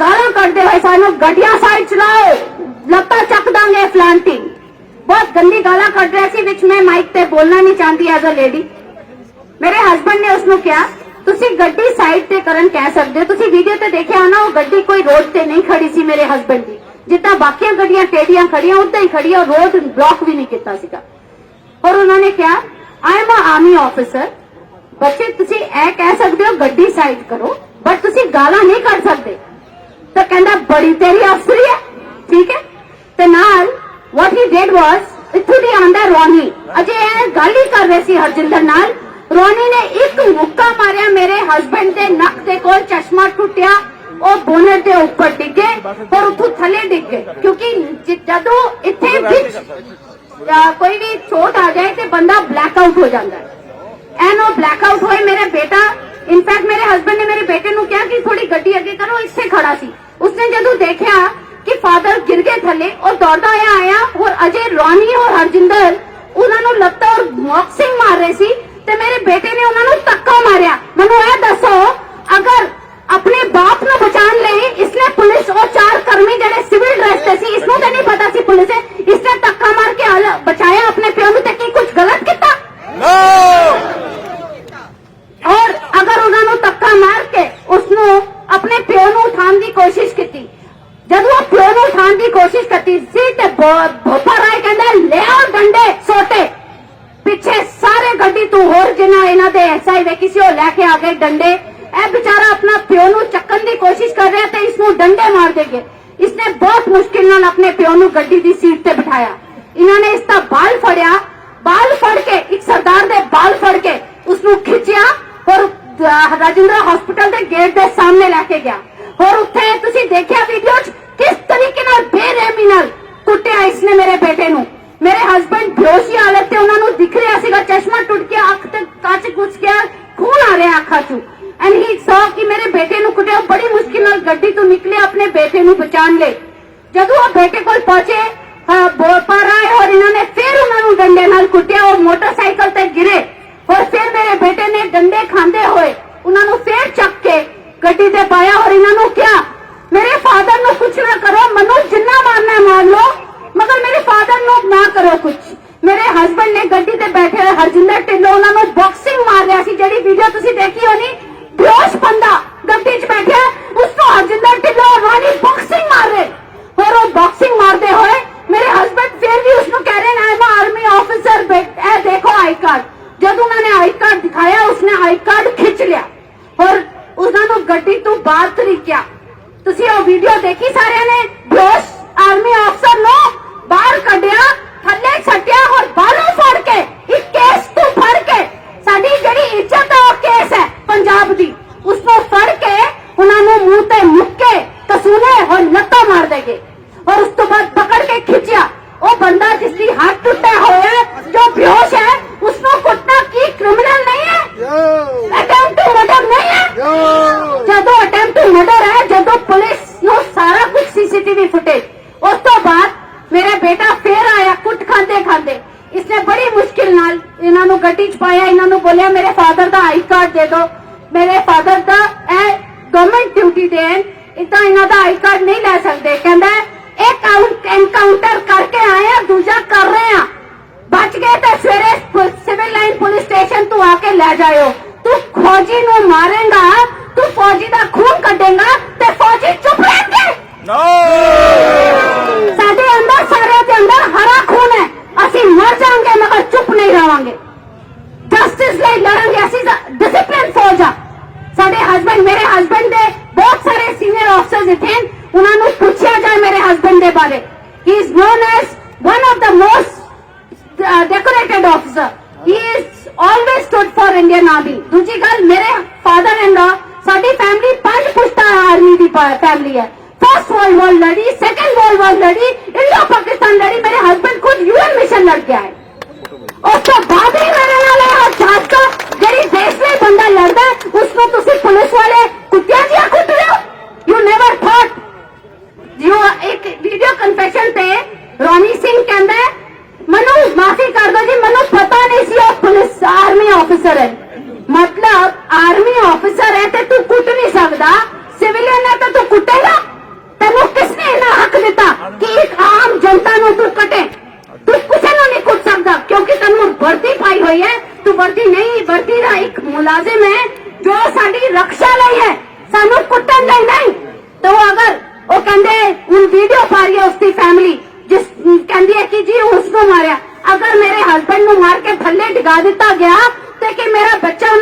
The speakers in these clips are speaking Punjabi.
ਗਾਲਾਂ ਕੱਢਦੇ ਹੋਏ ਸਾਨੂੰ ਗੱਡੀਆਂ ਸਾਈਡ ਚਲਾਓ, ਲੱਤਾਂ ਚੱਕ ਦਾਂਗੇ ਫਲਾਂਟੀ। ਬਹੁਤ ਗੰਦੀ ਗਾਲਾਂ ਕੱਢ ਰਿਹਾ ਸੀ, ਵਿੱਚ ਮੈਂ ਮਾਈਕ ਤੇ ਬੋਲਣਾ ਨਹੀਂ ਚਾਹੁੰਦੀ ਐਜ਼ ਅ ਲੇਡੀ ਮੇਰੇ ਹਸਬੰਡ ਨੇ ਉਸ ਨੂੰ ਕਿਹਾ, ਤੁਸੀਂ ਗੱਡੀ ਸਾਈਡ ਤੇ ਕਰਨ ਕਹਿ ਸਕਦੇ ਹੋ। ਤੁਸੀਂ ਵੀਡੀਓ ਤੇ ਦੇਖਿਆ ਹੋਣਾ, ਉਹ ਗੱਡੀ ਕੋਈ ਰੋਡ ਤੇ ਨਹੀਂ ਖੜੀ ਸੀ ਮੇਰੇ ਹਸਬੰਡ ਦੀ। ਜਿੱਦਾਂ ਬਾਕੀਆਂ ਗੱਡੀਆਂ ਟੇਡੀਆਂ ਖੜੀਆਂ, ਉਦਾਂ ਹੀ ਖੜੀ ਔਰ ਰੋਡ ਬਲੌਕ ਵੀ ਨਹੀਂ ਕੀਤਾ ਸੀਗਾ। ਔਰ ਉਹਨਾਂ ਨੇ ਕਿਹਾ ਆਈ ਐਮ ਆਰਮੀ ਆਫੀਸਰ ਬੱਚੇ, ਤੁਸੀਂ ਇਹ ਕਹਿ ਸਕਦੇ ਹੋ ਗੱਡੀ ਸਾਈਡ ਕਰੋ ਬਟ ਤੁਸੀਂ ਗਾਲਾਂ ਨਹੀਂ ਕੱਢ ਸਕਦੇ। ਤਾਂ ਕਹਿੰਦਾ ਬੜੀ ਤੇਰੀ ਅਫਸਰੀ ਹੈ। ਠੀਕ ਹੈ? ਤੇ ਨਾਲ ਵਾਟ ਹੀ ਡਿਡ ਵਾਸ ਇੱਥੋਂ ਦੀ ਆਂਦਾ ਰੋਨੀ। ਅਜੇ ਇਹ ਗੱਲ ਹੀ ਕਰ ਰਹੇ ਸੀ ਹਰਜਿੰਦਰ ਨਾਲ। ਰੋਨੀ ਨੇ ਇੱਕ ਮੁੱਕਾ ਮਾਰਿਆ ਮੇਰੇ ਹਸਬੰਡ ਦੇ ਨੱਕ ਦੇ ਕੋਲ, ਚਸ਼ਮਾ ਟੁੱਟਿਆ। ਉਹ ਬੋਨਰ ਦੇ ਉੱਪਰ ਡਿੱਗੇ ਔਰ ਉੱਥੋਂ ਥੱਲੇ ਡਿੱਗ। ਗਏ ਕਿਉਂਕਿ ਜਦੋਂ ਇੱਥੇ ਵਿੱਚ ਕੋਈ ਵੀ ਚੋਟ ਆ ਜਾਏ ਤੇ ਬੰਦਾ ਬਲੈਕ ਆਊਟ ਹੋ ਜਾਂਦਾ ਹੈ। ਐਨ ਉਹ ਬਲੈਕ ਆਊਟ ਹੋਏ ਮੇਰੇ ਬੇਟਾ। ਇਨਫੈਕਟ ਮੇਰੇ ਹਸਬੰਡ ਨੇ ਮੇਰੇ ਬੇਟੇ ਨੂੰ ਕਿਹਾ ਕਿ ਥੋੜੀ ਗੱਡੀ ਅੱਗੇ ਕਰੋ, ਇੱਥੇ ਖੜਾ ਸੀ। ਉਸਨੇ ਜਦੋਂ ਦੇਖਿਆ ਕਿ ਫਾਦਰ ਗਿਰ ਗਏ ਥੱਲੇ, ਉਹ ਦੌੜਦਾ ਆਇਆ ਆਇਆ ਔਰ ਅਜੇ ਰੌਨੀ ਔਰ ਹਰਜਿੰਦਰ ਉਹਨਾਂ ਨੂੰ ਲੱਤਾਂ ਔਰ ਬਾਕਸਿੰਗ ਮਾਰ ਰਹੇ ਸੀ ਤੇ ਮੇਰੇ ਬੇਟੇ ਨੇ ਉਹਨਾਂ ਨੂੰ ਧੱਕਾ ਮਾਰਿਆ ਮੈਨੂੰ ਇਹ ਦੱਸੋ ਅਗਰ ਆਪਣੇ ਬਾਪ ਨੂੰ ਬਚਾਉਣ ਲਈ ਇਸਨੇ ਪੁਲਿਸ ਉਹ ਚਾਰ ਕਰਮੀ ਜਿਹੜੇ ਸਿਵਲ ਡਰੈਸ ਤੇ ਸੀ ਇਸਨੂੰ ਤਾਂ ਨਹੀਂ ਪਤਾ ਸੀ ਪੁਲਿਸ ਹੈ ਇਸਨੇ ਧੱਕਾ ਮਾਰ ਕੇ ਹਲ- ਬਚਾਇਆ ਆਪਣੇ ਪਿਓ ਨੂੰ ਤੇ ਕੀ ਕੁਝ ਗਲਤ ਕੀਤਾ ਔਰ ਅਗਰ ਉਹਨਾਂ ਨੂੰ ਧੱਕਾ ਮਾਰ ਕੇ ਉਸ ਨੂੰ ਆਪਣੇ ਪਿਓ ਨੂੰ ਉਠਾਉਣ ਦੀ ਕੋਸ਼ਿਸ਼ ਕੀਤੀ ਜਦੋਂ ਉਹ ਪਿਓ ਨੂੰ ਉਠਾਉਣ ਦੀ ਕੋਸ਼ਿਸ਼ ਕਰਤੀ ਸੀ ਭੋਪਾ ਰਾਏ ਕਹਿੰਦਾ ਲਿਆ ਡੰਡੇ ਸੋਟੇ ਪਿੱਛੇ ਸਾਰੇ ਗੱਡੀ ਤੋਂ ਹੋਰ ਜਿਨ੍ਹਾਂ ਇਹਨਾਂ ਦੇ ਐਸਆਈ ਵੇ ਕਿਸੇ ਉਹ ਲੈ ਕੇ ਆ ਗਏ ਡੰਡੇ ਇਹ ਵਿਚਾਰਾ ਆਪਣਾ ਪਿਓ ਨੂੰ ਚੱਕਣ ਦੀ ਕੋਸ਼ਿਸ਼ ਕਰ ਰਿਹਾ ਤੇ ਇਸ ਨੂੰ ਡੰਡੇ ਮਾਰ ਦੇਗੇ ਇਸਨੇ ਬਹੁਤ ਮੁਸ਼ਕਿਲ ਨਾਲ ਆਪਣੇ ਪਿਓ ਨੂੰ ਗੱਡੀ ਦੀ ਸੀਟ ਤੇ ਬਿਠਾਇਆ ਇਹਨਾਂ ਨੇ ਇਸ ਦਾ ਬਾਲ ਫੜਿਆ ਬਾਲ ਫੜ ਕੇ ਇੱਕ ਸਰਦਾਰ ਦੇ ਬਾਲ ਫੜ ਕੇ ਉਸ ਨੂੰ ਖਿੱਚਿਆ ਔਰ ਰਾਜਿੰਦਰਾ ਹਸਪੀਟਲ ਦੇ ਗੇਟ ਦੇ ਸਾਹਮਣੇ ਲੈ ਕੇ ਗਿਆ ਔਰ ਉੱਥੇ ਤੁਸੀਂ ਦੇਖਿਆ ਵੀਡੀਓ 'ਚ ਕਿਸ ਤਰੀਕੇ ਨਾਲ ਬੇਰਹਿਮੀ ਨਾਲ ਮੇਰੇ ਬੇਟੇ ਨੂੰ। ਮੇਰੇ ਹਸਬੰਡ ਬੇਹੋਸ਼ੀ ਹਾਲਤ ਤੇ ਉਹਨਾਂ ਨੂੰ ਦਿਖ ਰਿਹਾ ਸੀਗਾ, ਚਸ਼ਮਾ ਟੁੱਟ ਕੇ ਅੱਖ ਤੇ ਕੱਚ ਕੁੱਚ ਗਿਆ, ਖੂਨ ਆ ਰਿਹਾ ਅੱਖਾਂ 'ਚੋਂ। ਐਂਡ ਹੀ ਸੌ ਕਿ ਮੇਰੇ ਬੇਟੇ ਨੂੰ ਕੁੱਟਿਆ ਬੜੀ ਮੁਸ਼ਕਿਲ ਨਾਲ ਗੱਡੀ ਤੋਂ ਨਿਕਲੇ ਆਪਣੇ ਬੇਟੇ ਨੂੰ ਬਚਾਉਣ ਲਈ। ਜਦੋਂ ਉਹ ਬੇਟੇ ਕੋਲ ਪਹੁੰਚੇ ਹਾਂ ਬੋਪਾ ਰਾਏ ਔਰ ਇਹਨਾਂ ਨੇ ਫਿਰ ਉਹਨਾਂ ਨੂੰ ਡੰਡੇ ਨਾਲ ਕੁੱਟਿਆ ਉਹ ਮੋਟਰਸਾਈਕਲ ਤੇ ਗਿਰੇ ਔਰ ਫਿਰ ਮੇਰੇ ਬੇਟੇ ਨੇ ਡੰਡੇ ਖਾਂਦੇ ਹੋਏ ਉਹਨਾਂ ਨੂੰ ਫਿਰ ਚੱਕ ਕੇ ਗੱਡੀ ਤੇ ਪਾਇਆ ਔਰ ਇਹਨਾਂ ਨੂੰ ਕਿਹਾ ਮੇਰੇ ਫਾਦਰ ਨੂੰ ਕੁਛ ਨਾ ਕਰੋ ਮੈਨੂੰ ਜਿੰਨਾ ਮਾਰਨਾ ਹੈ ਮਾਰ ਲਓ ਮਗਰ ਮੇਰੇ ਫਾਦਰ ਨੂੰ ਨਾ ਕਰੋ ਕੁਛ ਮੇਰੇ ਹਸਬੰਡ ਨੇ ਗੱਡੀ ਤੇ ਬੈਠੇ ਹੋਏ ਹਰਜਿੰਦਰ ਢਿੱਲੋਂ ਉਹਨਾਂ ਨੂੰ ਬਾਕਸਿੰਗ ਮਾਰ ਰਿਹਾ ਸੀ ਜਿਹੜੀ ਵੀਡੀਓ ਤੁਸੀਂ ਦੇਖੀ ਹੋਣੀ। ਬੇਹੋਸ਼ ਬੰਦਾ ਗੱਡੀ 'ਚ ਬੈਠਿਆ ਉਸ ਨੂੰ ਹਰਜਿੰਦਰ ਢਿੱਲੋਂ ਔਰ ਬਾਕਸਿੰਗ ਮਾਰ ਰਹੇ। ਔਰ ਉਹ ਬਾਕਸਿੰਗ ਮਾਰਦੇ ਹੋਏ ਮੇਰੇ ਹਸਬੰਡ ਫਿਰ ਵੀ ਉਸ ਨੂੰ ਕਹਿ ਰਹੇ ਨੇ ਮੈਂ ਆਰਮੀ ਆਫੀਸਰ ਇਹ ਦੇਖੋ ਆਈ ਕਾਰਡ ਜਦ ਉਹਨਾਂ ਨੇ ਆਈ ਕਾਰਡ ਦਿਖਾਇਆ, ਉਸਨੇ ਆਈ ਕਾਰਡ ਖਿੱਚ ਲਿਆ। ਔਰ ਉਹਨਾਂ ਨੂੰ ਗੱਡੀ ਤੋਂ ਬਾਹਰ ਤਰੀਕਿਆ ਤੁਸੀਂ ਉਹ ਵੀਡੀਓ ਦੇਖੀ ਸਾਰਿਆਂ ਨੇ? ਬੇਹੋਸ਼ ਆਰਮੀ ਅਫਸਰ ਨੂੰ ਬਾਹਰ ਕੱਢਿਆ, ਥੱਲੇ ਛੱਡਿਆ ਔਰ ਬਾਹਰੋਂ ਫੜ ਕੇ, ਇੱਕ ਕੇਸ ਤੋਂ ਫੜ ਕੇ। ਸਾਡੀ ਜਿਹੜੀ ਇੱਜ਼ਤ ਦਾ ਹੈ ਪੰਜਾਬ ਦੀ ਉਸ ਨੂੰ ਫੜ ਕੇ ਉਹਨਾਂ ਨੂੰ ਮੂੰਹ ਤੇ ਮੁੱਕੇ ਕਸੂਨੇ ਔਰ ਲੱਤਾਂ ਮਾਰ ਦੇਗੇ। ਔਰ ਉਸ ਤੋਂ ਬਾਅਦ ਪਕੜ ਕੇ ਖਿੱਚਿਆ। ਉਹ ਬੰਦਾ ਜਿਸ ਦੀ ਹੱਥ ਟੁੱਟਿਆ ਹੋਇਆ ਹੈ ਜੋ ਬੇਹੋਸ਼ ਹੈ ਉਸ ਨੂੰ ਕੁੱਟਣਾ ਕੀ ਕ੍ਰਿਮੀਨਲ ਨਹੀਂ ਹੈ? ਅਟੈਂਪਟ ਟੂ ਮਰਡਰ ਨਹੀਂ ਹੈ? ਜਦੋਂ ਅਟੈਂਪਟ ਟੂ ਮਰਡਰ ਹੈ ਜਦੋਂ ਪੁਲਿਸ ਨੂੰ ਸਾਰਾ ਕੁਝ ਸੀਸੀਟੀਵੀ ਫੁਟੇਜ ਉਸ ਤੋਂ ਬਾਅਦ ਮੇਰਾ ਬੇਟਾ ਫੇਰ ਆਇਆ ਕੁੱਟ ਖਾਂਦੇ ਖਾਂਦੇ। ਇਸਨੇ ਬੜੀ ਮੁਸ਼ਕਿਲ ਨਾਲ ਇਹਨਾਂ ਨੂੰ ਗੱਡੀ 'ਚ ਪਾਇਆ ਇਹਨਾਂ ਨੂੰ ਬੋਲਿਆ ਮੇਰੇ ਫਾਦਰ ਦਾ ਆਈ ਕਾਰਡ ਦੇ ਦਿਓ। ਮੇਰੇ ਫਾਦਰ ਦਾ ਇਹ ਗਵਰਨਮੈਂਟ ਡਿਊਟੀ ਦੇਣ ਇਦਾਂ ਇਹਨਾਂ ਦਾ ਆਈ ਕਾਰਡ ਨਹੀਂ ਲੈ ਸਕਦੇ। ਕਹਿੰਦਾ ਇੱਕ ਐਨਕਾਊਂਟਰ ਕਰਕੇ ਆਏ ਆ ਦੂਜਾ ਕਰ ਰਹੇ ਆ। ਬਚ ਗਏ ਤਾਂ ਸਵੇਰੇ ਸਿਵਲ ਲਾਈਨ ਪੁਲਿਸ ਸਟੇਸ਼ਨ ਤੋਂ ਆ ਕੇ ਲੈ ਜਾਇਓ। ਤੂੰ ਫੌਜੀ ਨੂੰ ਮਾਰੇਗਾ ਤੂੰ ਫੌਜੀ ਦਾ ਖੂਨ ਕੱਢੇਗਾ ਤੇ ਫੌਜੀ ਚੁੱਪ ਰਹਿਣਗੇ ਸਾਡੇ ਅੰਦਰ ਸਾਰਿਆਂ ਦੇ ਅੰਦਰ ਹਰਾ ਖੂਨ ਹੈ। ਅਸੀਂ ਮਰ ਜਾਾਂਗੇ ਮਗਰ ਚੁੱਪ ਨਹੀਂ ਰਵਾਂਗੇ ਜਸਟਿਸ ਲਈ ਲੜਾਂਗੇ ਅਸੀਂ ਡਿਸਪਲਿਨ ਫੌਜ ਆ ਸਾਡੇ ਹਸਬੰਡ ਮੇਰੇ ਹਸਬੰਡ ਦੇ ਬਹੁਤ ਸਾਰੇ ਸੀਨੀਅਰ ਆਫਸਰਸ ਇੱਥੇ ਹਨ। ਉਹਨਾਂ ਨੂੰ ਪੁੱਛਿਆ ਜਾਏ ਮੇਰੇ ਹਸਬੰਡ ਦੇ ਬਾਰੇ he is known as one of the most decorated officer he is always stood for Indian army ਦੂਜੀ ਗੱਲ ਮੇਰੇ ਫਾਦਰ ਐਂਡ ਸਾਡੀ ਫੈਮਿਲੀ ਪੰਜ ਪੁਸ਼ਤਾ ਆਰਮੀ ਦੀ ਫੈਮਿਲੀ ਹੈ ਫਸਟ ਵਰਲਡ ਵਾਰ ਲੜੀ ਸੈਕੰਡ ਵਰਲਡ ਵਾਰ ਲੜੀ ਇੰਡੋ ਪਾਕਿਸਤਾਨ ਲੜੀ ਮੇਰੇ ਹਸਬੰਡ ਖੁਦ ਯੂਐਨ ਮਿਸ਼ਨ ਲੜ ਕੇ ਆਏ ਉਸ ਤੋਂ ਬਾਅਦ ਹੀ ਮੇਰੇ ਨਾਲ ਇਹ ਜਾਂਚ ਕਰ ਜਿਹੜੀ ਦੇਸ਼ ਲਈ ਬੰਦਾ ਲੜਦਾ ਹੈ, कुटेगा? तेन किसने इना हक दिता कि एक आम जनता तू कटे? तू कुछ नहीं कुट सकता क्योंकि तेन वर्दी पाई हुई है तू वर्दी नहीं वर्दी का एक मुलाजिम है जो साड़ी रक्षा लाई है। सानू कुटन नहीं, नहीं। तो अगर वो कहते हूँ वीडियो पा है उसकी फैमिली जिस कहती है जी उसको मारिया। अगर मेरे हस्बैंड मार के थले डिगा दिता गया तो कि मेरा बच्चा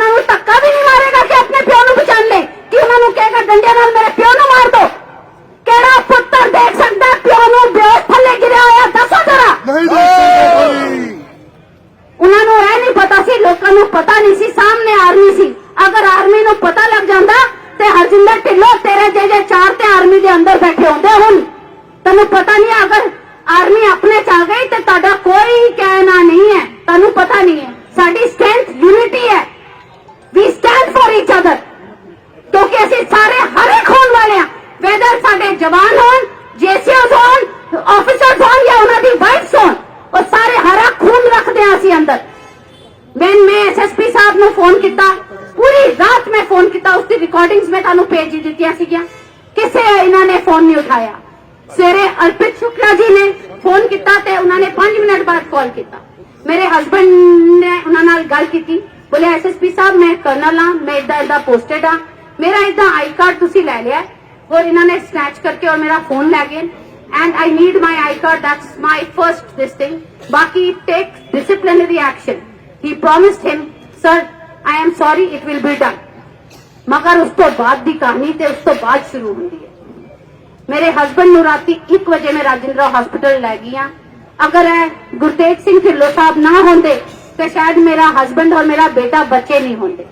ਕੀਤਾ ਪੂਰੀ ਰਾਤ ਮੈਂ ਫੋਨ ਕੀਤਾ, ਉਸ ਦੀ ਰਿਕਾਰਡਿੰਗਸ ਮੈਂ ਤੁਹਾਨੂੰ ਭੇਜ ਦਿੱਤੀਆਂ ਸੀਗੀਆਂ। ਕਿਸੇ ਇਹਨਾਂ ਨੇ ਫੋਨ ਨਹੀਂ ਉਠਾਇਆ। ਸਵੇਰੇ ਅਰਪਿਤ ਸ਼ੁਕਲਾ ਜੀ ਨੇ ਫੋਨ ਕੀਤਾ ਤੇ ਉਹਨਾਂ ਨੇ 5 ਮਿੰਟ ਬਾਅਦ ਕਾਲ ਕੀਤਾ। ਮੇਰੇ ਹਸਬੰਡ ਨੇ ਉਹਨਾਂ ਨਾਲ ਗੱਲ ਕੀਤੀ। ਬੋਲੇ ਐਸਐਸਪੀ ਸਾਹਿਬ, ਮੈਂ ਕਰਨਲ ਹਾਂ, ਮੈਂ ਇਦਾਂ ਇਦਾਂ ਪੋਸਟਡ ਹਾਂ। ਮੇਰਾ ਇਦਾਂ ਆਈ ਕਾਰਡ ਤੁਸੀਂ ਲੈ ਲਿਆ ਹੈ। ਔਰ ਇਹਨਾਂ ਨੇ ਸਨੈਚ ਕਰਕੇ ਔਰ ਮੇਰਾ ਫੋਨ ਲੈ ਗਏ। And I need my I card that's my first this thing ਬਾਕੀ take disciplinary action he promised him sir I am sorry it will be done ਮਗਰ ਉਸ ਤੋਂ ਬਾਅਦ ਦੀ ਕਹਾਣੀ ਤੇ ਉਸ ਤੋਂ ਬਾਅਦ ਸ਼ੁਰੂ ਹੁੰਦੀ ਹੈ ਮੇਰੇ ਹਸਬੰਡ ਨੂੰ ਰਾਤੀ 1 ਵਜੇ ਮੈਂ ਰਾਜਿੰਦਰਾ ਹਸਪੀਟਲ ਲੈ ਗਈ ਹਾਂ ਅਗਰ ਇਹ ਗੁਰਤੇਜ ਸਿੰਘ ਢਿੱਲੋਂ ਸਾਹਿਬ ਨਾ ਹੁੰਦੇ ਤੇ ਸ਼ਾਇਦ ਮੇਰਾ ਹਸਬੰਡ ਔਰ ਮੇਰਾ ਬੇਟਾ ਬੱਚੇ ਨਹੀਂ ਹੁੰਦੇ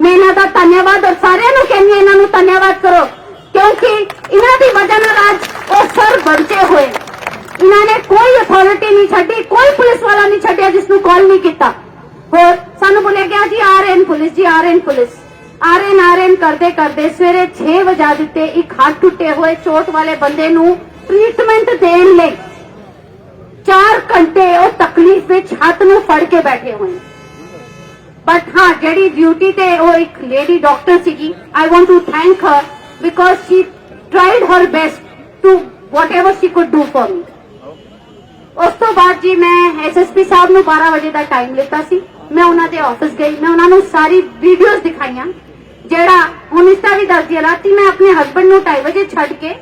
ਮੈਂ ਇਹਨਾਂ ਦਾ ਧੰਨਵਾਦ ਔਰ ਸਾਰਿਆਂ ਨੂੰ ਕਹਿੰਦੀ ਹਾਂ ਇਹਨਾਂ ਨੂੰ ਧੰਨਵਾਦ ਕਰੋ ਕਿਉਂਕਿ ਇਹਨਾਂ ਦੀ ਵਜ੍ਹਾ ਨਾਲ ਅੱਜ ਉਹ ਸਰ ਬਚੇ ਹੋਏ ਇਹਨਾਂ ਨੇ ਕੋਈ ਅਥਾਰਟੀ ਨਹੀਂ ਛੱਡੀ ਕੋਈ ਪੁਲਿਸ ਵਾਲਾ ਨਹੀਂ ਛੱਡਿਆ ਜਿਸ ਨੂੰ ਕਾਲ ਨਹੀਂ ਕੀਤਾ ਹੋਰ ਸਾਨੂੰ ਬੋਲਿਆ ਗਿਆ ਜੀ, ਆ ਰਹੇ ਪੁਲਿਸ ਜੀ, ਆ ਰਹੇ ਪੁਲਿਸ। ਆ ਰਹੇ ਨੇ, ਆ ਕਰਦੇ ਕਰਦੇ ਸਵੇਰੇ 6 ਵਜਾ ਦਿੱਤੇ ਇੱਕ ਹੱਥ ਟੁੱਟੇ ਹੋਏ ਚੋਟ ਵਾਲੇ ਬੰਦੇ ਨੂੰ ਟ੍ਰੀਟਮੈਂਟ ਦੇਣ ਲਈ 4 ਘੰਟੇ ਉਹ ਤਕਲੀਫ ਵਿੱਚ ਹੱਥ ਨੂੰ ਫੜ ਕੇ ਬੈਠੇ ਹੋਏ ਬਟ ਹਾਂ, ਜਿਹੜੀ ਡਿਊਟੀ ਤੇ ਉਹ ਇੱਕ ਲੇਡੀ ਡਾਕਟਰ ਸੀਗੀ I want to thank her because she tried her best to whatever she could do for me ਉਸ ਤੋਂ ਬਾਅਦ ਜੀ ਮੈਂ ਐਸਐਸਪੀ ਸਾਹਿਬ ਨੂੰ 12 ਵਜੇ ਦਾ ਟਾਈਮ ਲਿੱਤਾ ਸੀ। ਮੈਂ ਉਹਨਾਂ ਦੇ ਆਫਿਸ ਗਈ। ਮੈਂ ਉਹਨਾਂ ਨੂੰ ਸਾਰੀ ਵੀਡੀਓਜ਼ ਦਿਖਾਈਆਂ, ਜਿਹੜਾ ਹੁਣ ਇਸ ਦਾ ਵੀ ਦੱਸਦੀ ਰਾਤੀ ਮੈਂ ਆਪਣੇ ਹਸਬੰਡ ਨੂੰ 2:30 ਵਜੇ ਛੱਡ ਕੇ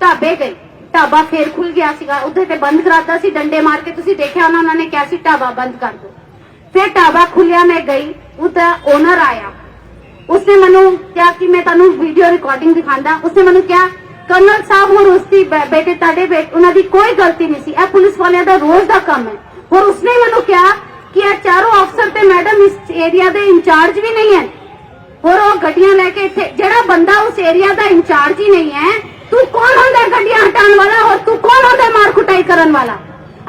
ਢਾਬੇ ਗਈ। ਢਾਬਾ ਫੇਰ ਖੁੱਲ ਗਿਆ ਸੀਗਾ। ਉੱਥੇ ਤੇ ਬੰਦ ਕਰਾਤਾ ਸੀ। ਡੰਡੇ ਮਾਰ ਕੇ ਤੁਸੀਂ ਦੇਖਿਆ ਉਹਨਾਂ ਨੇ ਕਿਹਾ ਸੀ, ਢਾਬਾ ਬੰਦ ਕਰ ਦਿਓ। ਫਿਰ ਢਾਬਾ ਖੁੱਲਿਆ ਮੈਂ ਗਈ। ਉਹਦਾ ਓਨਰ ਆਇਆ। ਉਸਨੇ ਮੈਨੂੰ ਕਿਹਾ ਕਿ ਮੈਂ ਤੁਹਾਨੂੰ ਵੀਡੀਓ ਰਿਕਾਰਡਿੰਗ ਦਿਖਾਉਂਦਾ। ਉਸਨੇ ਮੈਨੂੰ ਕਿਹਾ ਕਰਨਲ ਸਾਹਿਬ ਹੋਰ ਉਸਦੀ ਬੇਟੇ ਤੁਹਾਡੇ ਉਹਨਾਂ ਦੀ ਕੋਈ ਗਲਤੀ ਨਹੀਂ ਸੀ। ਇਹ ਪੁਲਿਸ ਵਾਲਿਆਂ ਦਾ ਰੋਜ਼ ਦਾ ਕੰਮ ਹੈ। ਹੋਰ ਉਸਨੇ ਮੈਨੂੰ ਕਿਹਾ ਕਿ ਇਹ ਚਾਰੋਂ ਅਫਸਰ ਤੇ ਮੈਡਮ ਇਸ ਏਰੀਆ ਦੇ ਇੰਚਾਰਜ ਵੀ ਨਹੀਂ ਹੈ। ਹੋਰ ਉਹ ਗੱਡੀਆਂ ਲੈ ਕੇ ਇੱਥੇ ਜਿਹੜਾ ਬੰਦਾ ਉਸ ਏਰੀਆ ਦਾ ਇੰਚਾਰਜ ਹੀ ਨਹੀਂ ਹੈ, ਤੂੰ ਕੌਣ ਹੁੰਦਾ ਗੱਡੀਆਂ ਹਟਾਉਣ ਵਾਲਾ? ਹੋਰ ਤੂੰ ਕੌਣ ਹੁੰਦਾ ਮਾਰ ਕੁਟਾਈ ਕਰਨ ਵਾਲਾ?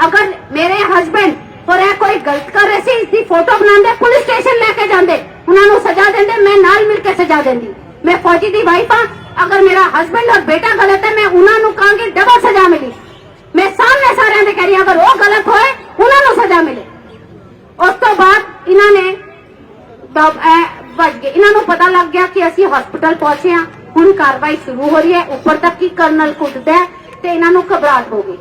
ਅਗਰ ਮੇਰੇ ਹਸਬੰਡ ਔਰ ਇਹ ਕੋਈ ਗਲਤ ਕਰ ਰਹੇ ਸੀ ਇਸ ਦੀ ਫੋਟੋ ਬਣਾਉਂਦੇ, ਪੁਲਿਸ ਸਟੇਸ਼ਨ ਲੈ ਕੇ ਜਾਂਦੇ, ਉਹਨਾਂ ਨੂੰ ਸਜ਼ਾ ਦਿੰਦੇ, ਮੈਂ ਨਾਲ ਮਿਲ ਕੇ ਸਜ਼ਾ ਦਿੰਦੀ। ਮੈਂ ਫੌਜੀ ਦੀ ਵਾਈਫ ਆ ਅਗਰ ਮੇਰਾ ਹਸਬੰਡ ਔਰ ਬੇਟਾ ਗਲਤ ਹੈ, ਮੈਂ ਉਹਨਾਂ ਨੂੰ ਕਹਾਂਗੀ ਡਬਲ ਸਜ਼ਾ ਮਿਲੀ। ਮੈਂ ਸਾਹਮਣੇ ਸਾਰਿਆਂ ਦੇ ਕਹਿ ਰਹੀ ਅਗਰ ਉਹ ਗਲਤ ਹੋਏ, ਉਹਨਾਂ ਨੂੰ ਸਜ਼ਾ ਮਿਲੇ। ਉਸ ਤੋਂ ਬਾਅਦ ਇਹਨਾਂ ਨੇ ਵੱਜ ਗਏ। ਇਹਨਾਂ ਨੂੰ ਪਤਾ ਲੱਗ ਗਿਆ ਕਿ ਅਸੀਂ ਹਸਪੀਟਲ ਪਹੁੰਚੇ ਹਾਂ। ਹੁਣ ਕਾਰਵਾਈ ਸ਼ੁਰੂ ਹੋ ਰਹੀ ਹੈ। ਉੱਪਰ ਤੱਕ ਹੀ ਕਰਨਲ ਕੁੱਟਦਾ ਤੇ ਇਹਨਾਂ ਨੂੰ ਘਬਰਾਹਟ ਹੋ ਗਈ।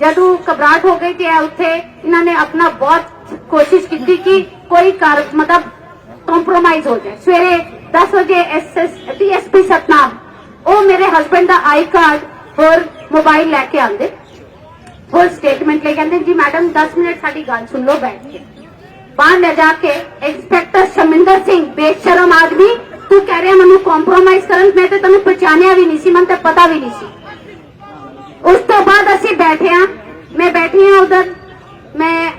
ਜਦੋਂ ਘਬਰਾਹਟ ਹੋ ਗਈ ਤੇ ਉੱਥੇ ਇਹਨਾਂ ਨੇ ਆਪਣਾ ਬਹੁਤ ਕੋਸ਼ਿਸ਼ ਕੀਤੀ ਕਿ ਕੋਈ ਕਾਰ ਮਤਲਬ ਕੰਪਰੋਮਾਈਜ਼ ਹੋ ਜਾਏ। ਸਵੇਰੇ 10 ਵਜੇ ਐਸਐਸ ਡੀਐਸਪੀ ਸਤਨਾਮ, ਉਹ ਮੇਰੇ ਹਸਬੰਡ ਦਾ ਆਈ ਕਾਰਡ ਹੋਰ ਮੋਬਾਈਲ ਲੈ ਕੇ ਆਂਦੇ ਹੋਰ ਸਟੇਟਮੈਂਟ ਲੈ ਕਹਿੰਦੇ ਜੀ ਮੈਡਮ 10 ਮਿੰਟ ਸਾਡੀ ਗੱਲ ਸੁਣ ਲਓ ਬੈਠ ਕੇ। ਬਾਹਰ ਲੈ ਜਾ ਕੇ ਇੰਸਪੈਕਟਰ ਸ਼ਮਿੰਦਰ ਸਿੰਘ, ਬੇਸ਼ਰਮ ਆਦਮੀ, ਤੂੰ ਕਹਿ ਰਿਹਾ ਮੈਨੂੰ ਕੰਪਰੋਮਾਈਜ਼ ਕਰਨ, ਮੈਂ ਤੇ ਤੈਨੂੰ ਪਛਾਣਿਆ ਵੀ ਨਹੀਂ ਸੀ, ਮੈਨੂੰ ਤੇ ਪਤਾ ਵੀ ਨਹੀਂ ਸੀ। ਉਸ ਤੋਂ ਬਾਅਦ ਅਸੀਂ ਬੈਠੇ ਹਾਂ, ਮੈਂ ਬੈਠੀ ਆ ਉਧਰ, ਮੈਂ